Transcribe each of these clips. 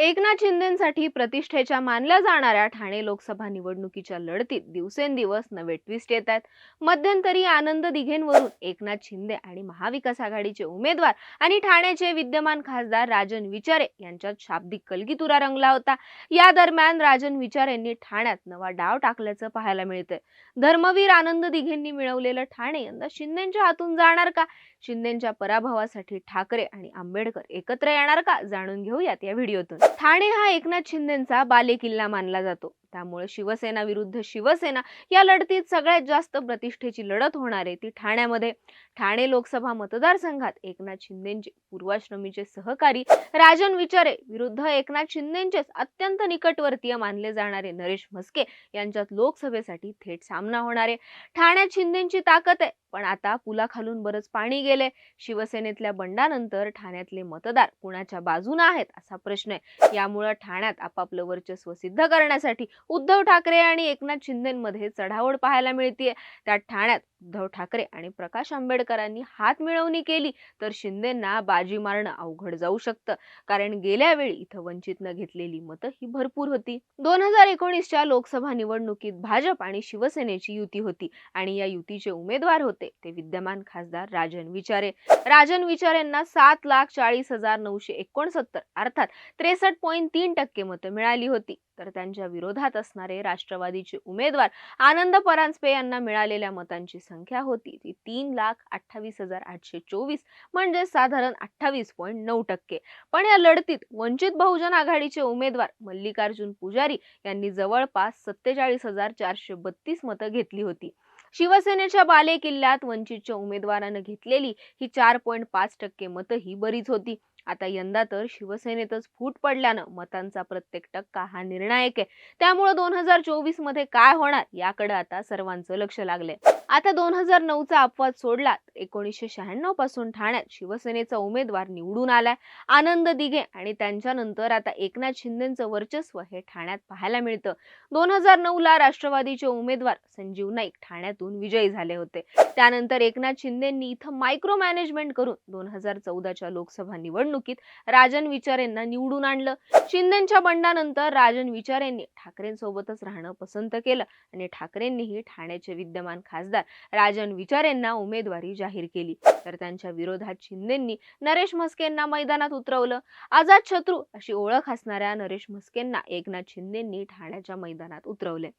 एकनाथ शिंदेसाठी प्रतिष्ठेच्या मानल्या जाणाऱ्या ठाणे लोकसभा निवडणुकीच्या लढतीत दिवसेंदिवस नवे ट्विस्ट येत आहेत. मध्यंतरी आनंद दिघेंवरून एकनाथ शिंदे आणि महाविकास आघाडीचे उमेदवार आणि ठाण्याचे विद्यमान खासदार राजन विचारे यांच्यात शाब्दिक कलगीतुरा रंगला होता. या दरम्यान राजन विचारेंनी ठाण्यात नवा डाव टाकल्याचं पाहायला मिळतंय. धर्मवीर आनंद दिघेंनी मिळवलेलं ठाणे यंदा शिंदेच्या हातून जाणार का? शिंदेच्या पराभवासाठी ठाकरे आणि आंबेडकर एकत्र येणार का? जाणून घेऊयात या व्हिडिओतून. ठाणे हा एकनाथ शिंदेचा बालेकिल्ला मानला जातो. त्यामुळे शिवसेना विरुद्ध शिवसेना या लढतीत सगळ्यात जास्त प्रतिष्ठेची लढत होणार आहे. ती ठाण्यामध्ये. ठाणे लोकसभा मतदारसंघात एकनाथ शिंदेचे पूर्वाश्रमीचे सहकारी राजन विचारे विरुद्ध एकनाथ शिंदेचेच अत्यंत निकटवर्तीय मानले जाणारे नरेश म्हस्के यांच्यात लोकसभेसाठी थेट सामना होणार आहे. ठाण्यात शिंदेची ताकद आहे पण आता पुलाखालून बरंच पाणी गेले शिवसेनेतल्या बंडानंतर ठाण्यातले मतदार कुणाच्या बाजूने आहेत असा प्रश्न आहे. यामुळं ठाण्यात आपापलं वर्चस्व सिद्ध करण्यासाठी उद्धव ठाकरे आणि एकनाथ शिंदेमध्ये चढावड पाहायला मिळतीये. त्यात ठाण्यात उद्धव ठाकरे आणि प्रकाश आंबेडकरांनी हात मिळवणी केली तर शिंदेना बाजी मारणं अवघड जाऊ शकतं. कारण गेल्या वेळी इथं वंचितनं घेतलेली मतं ही भरपूर होती. दोन हजार एकोणीसच्या लोकसभा निवडणुकीत भाजप आणि शिवसेनेची युती होती आणि या युतीचे उमेदवार होते ते विद्यमान खासदार राजन विचारे. राजन विचारेंना सात लाख चाळीस हजार नऊशे एकोणसत्तर अर्थात त्रेसष्ट पॉईंट तीन टक्के मतं मिळाली होती. तर त्यांच्या विरोधात असणारे राष्ट्रवादीचे उमेदवार आनंद परांजपे यांना मिळालेल्या मतांची संख्या होती ती तीन लाख अठ्ठावीस हजार आठशे चोवीस म्हणजे साधारण अठ्ठावीस पॉईंट नऊ टक्के. पण या लढतीत वंचित बहुजन आघाडीचे उमेदवार मल्लिकार्जुन पुजारी यांनी जवळपास सत्तेचाळीस हजार चारशे बत्तीस मतं घेतली होती. शिवसेनेच्या बाले किल्ल्यात वंचितच्या उमेदवारानं घेतलेली ही चार पॉईंट पाच टक्के मतं ही बरीच होती. आता यंदा तर शिवसेनेतच फूट पडल्यानं मतांचा प्रत्येक टक्का हा निर्णायक आहे. त्यामुळे दोन हजार चोवीसमध्ये काय होणार याकडे आता सर्वांचं लक्ष लागलंय. आता दोन हजार नऊचा अपवाद सोडला एकोणीसशे शहाण्णवपासून ठाण्यात शिवसेनेचा उमेदवार निवडून आलाय. आनंद दिघे आणि त्यांच्यानंतर आता एकनाथ शिंदेचं वर्चस्व हे ठाण्यात पाहायला मिळतं. दोन हजार नऊ ला राष्ट्रवादीचे उमेदवार संजीव नाईक ठाण्यातून विजयी झाले होते. त्यानंतर एकनाथ शिंदेंनी इथं मायक्रो मॅनेजमेंट करून दोन हजार चौदाच्या लोकसभा निवडणुकीत राजन विचारेंना निवडून आणलं. शिंदेच्या बंडानंतर राजन विचारेंनी ठाकरेंसोबतच राहणं पसंत केलं आणि ठाकरेंनीही ठाण्याचे विद्यमान खासदार राजन विचारेंना उमेदवारी जाहीर केली. तर त्यांच्या विरोधात शिंदेंनी नरेश म्हस्केंना मैदानात उतरवलं. आझाद शत्रू अशी ओळख असणाऱ्या नरेश म्हस्केंना एकनाथ शिंदेंनी ठाण्याच्या मैदानात उतरवले.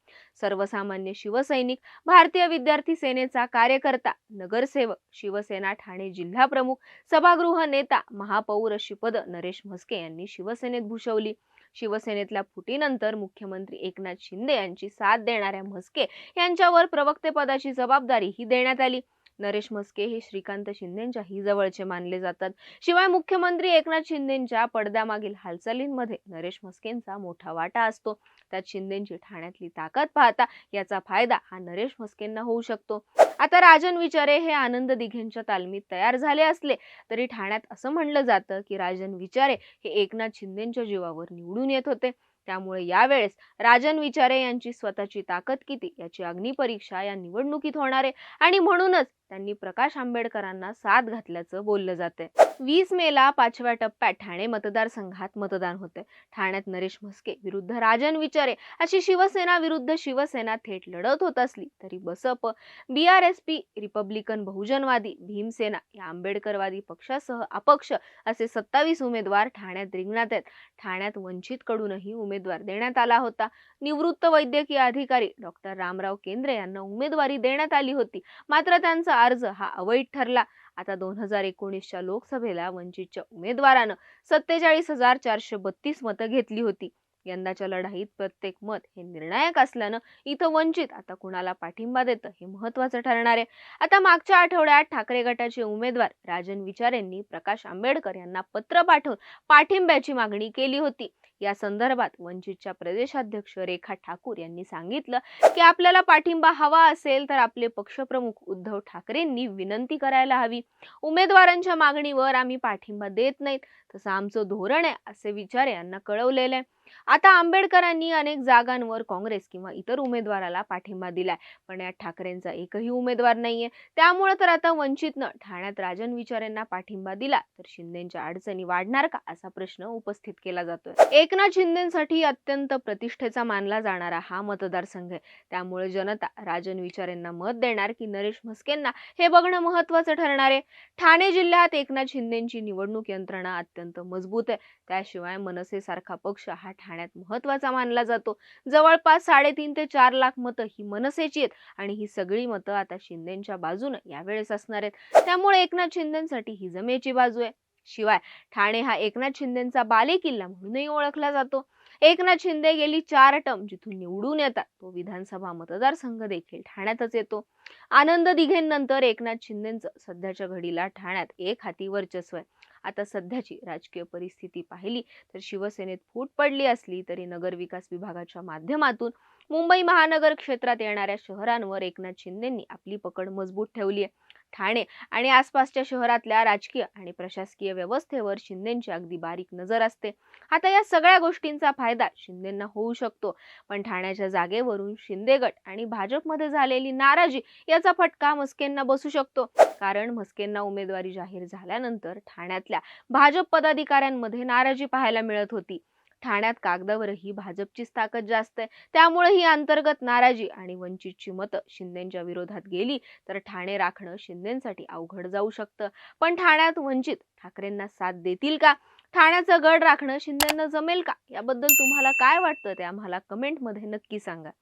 सर्वसामान्य शिवसैनिक भारतीय विद्यार्थी सेनेचा कार्यकर्ता नगरसेवक शिवसेना ठाणे जिल्हा प्रमुख सभागृह नेता महापौर अशी पद नरेश म्हस्के यांनी शिवसेनेत भूषवली. शिवसेनेतल्या फुटीनंतर मुख्यमंत्री एकनाथ शिंदे यांची साथ देणाऱ्या म्हस्के यांच्यावर प्रवक्तेपदाची जबाबदारी ही देण्यात आली. नरेश म्हस्के हे श्रीकांत शिंदेच्याही जवळचे मानले जातात. शिवाय मुख्यमंत्री एकनाथ शिंदेच्या पडद्यामागील हालचालींमध्ये नरेश म्हस्केंचा मोठा वाटा असतो. त्यात शिंदेची ठाण्यातली ताकद पाहता याचा फायदा हा नरेश म्हस्केंना होऊ शकतो. आता राजन विचारे हे आनंद दिघेंच्या तालमीत तयार झाले असले तरी ठाण्यात असं म्हणलं जातं की राजन विचारे हे एकनाथ शिंदेच्या जीवावर निवडून येत होते. त्यामुळे यावेळेस राजन विचारे यांची स्वतःची ताकद किती याची अग्निपरीक्षा या निवडणुकीत होणार आहे. आणि म्हणूनच त्यांनी प्रकाश आंबेडकरांना साथ घातल्याचं बोललं जाते वीस मेला पाचव्या टप्प्यात ठाणे मतदारसंघात मतदान होते ठाण्यात नरेश म्हस्के विरुद्ध राजन विचारे अशी शिवसेना विरुद्ध शिवसेना थेट लढत होत असली तरी BSP B R S P Republican बहुजनवादी Bhim Sena या आंबेडकरवादी पक्षासह अपक्ष असे सत्तावीस उमेदवार ठाण्यात रिंगणात आहेत. ठाण्यात वंचितकडूनही उमेदवार देण्यात आला होता. निवृत्त वैद्यकीय अधिकारी डॉक्टर रामराव केंद्रे यांना उमेदवारी देण्यात आली होती. मात्र त्यांचा अर्ज हा अवैध ठरला. आता दोन हजार एकोणीसच्या लोकसभेला वंचितच्या उमेदवारानं सत्तेचाळीस हजार चारशे बत्तीस मतं घेतली होती. यंदाच्या लढाईत प्रत्येक मत हे निर्णायक असल्यानं इथं वंचित आता कुणाला पाठिंबा देतं हे महत्वाचं ठरणार आहे. आता मागच्या आठवड्यात ठाकरे गटाचे उमेदवार राजन विचारेंनी प्रकाश आंबेडकर यांना पत्र पाठवून पाठिंब्याची मागणी केली होती. या संदर्भात वंचितच्या प्रदेशाध्यक्ष रेखा ठाकूर यांनी सांगितलं की आपल्याला पाठिंबा हवा असेल तर आपले पक्षप्रमुख उद्धव ठाकरेंनी विनंती करायला हवी. उमेदवारांच्या मागणीवर आम्ही पाठिंबा देत नाहीत. तसं आमचं धोरण आहे असे विचार यांना कळवलेले आहे. आता आंबेडकरांनी अनेक जागांवर काँग्रेस किंवा इतर उमेदवाराला पाठिंबा दिलाय. पण यात ठाकरेंचा एकही उमेदवार नाहीये. त्यामुळे तर आता वंचितनं ठाण्यात राजन विचारेंना पाठिंबा दिला. तर शिंदेच्या अडचणी वाढणार का? असा प्रश्न उपस्थित केला जातोय. एकनाथ शिंदेसाठी अत्यंत प्रतिष्ठेचा मानला जाणारा हा मतदारसंघ आहे. त्यामुळे जनता राजन विचारेंना मत देणार की नरेश म्हस्केंना हे बघणं महत्वाचं ठरणार आहे. ठाणे जिल्ह्यात एकनाथ शिंदेची निवडणूक यंत्रणा अत्यंत मजबूत आहे. त्याशिवाय मनसेसारखा पक्ष हा ठाण्यात महत्त्वाचा मानला जातो. जवळपास साडेतीन ते चार लाख मतं ही मनसेची आहेत आणि ही सगळी मतं आता शिंदेच्या बाजूनं यावेळेस असणार आहेत. त्यामुळे एकनाथ शिंदेसाठी ही जमेची बाजू आहे. शिवाय ठाणे हा एकनाथ शिंदेचा बालेकिल्ला म्हणूनही ओळखला जातो. एकनाथ शिंदे गेली चार टर्म जिथून निवडून येतात. तो विधानसभा मतदारसंघ देखील ठाण्यातच येतो. आनंद दिघेंनंतर एकनाथ शिंदेचं सध्याच्या घडीला ठाण्यात एक हाती वर्चस्व आहे. आता सध्याची राजकीय परिस्थिती पाहिली तर शिवसेनेत फूट पडली असली तरी नगरविकास विभागाच्या माध्यमातून मुंबई महानगर क्षेत्रात येणाऱ्या शहरांवर एकनाथ शिंदेंनी आपली पकड मजबूत ठेवली आहे. ठाणे आणि आसपासच्या शहरातल्या राजकीय आणि प्रशासकीय व्यवस्थेवर शिंदेची अगदी बारीक नजर असते. आता या सगळ्या गोष्टींचा फायदा शिंदेंना होऊ शकतो. पण ठाण्याच्या जागेवरून शिंदे गट आणि भाजपमध्ये झालेली नाराजी याचा फटका मस्केंना बसू शकतो. कारण मस्केंना उमेदवारी जाहीर झाल्यानंतर ठाण्यातल्या भाजप पदाधिकाऱ्यांमध्ये नाराजी पाहायला मिळत होती. ठाण्यात कागदावरही भाजपचीच ताकद जास्त आहे. त्यामुळे ही अंतर्गत नाराजी आणि वंचितची मतं शिंदेच्या विरोधात गेली तर ठाणे राखणं शिंदेसाठी अवघड जाऊ शकतं. पण ठाण्यात वंचित ठाकरेंना साथ देतील का? ठाण्याचं गड राखणं शिंदेंना जमेल का? याबद्दल तुम्हाला काय वाटतं ते आम्हाला कमेंटमध्ये नक्की सांगा.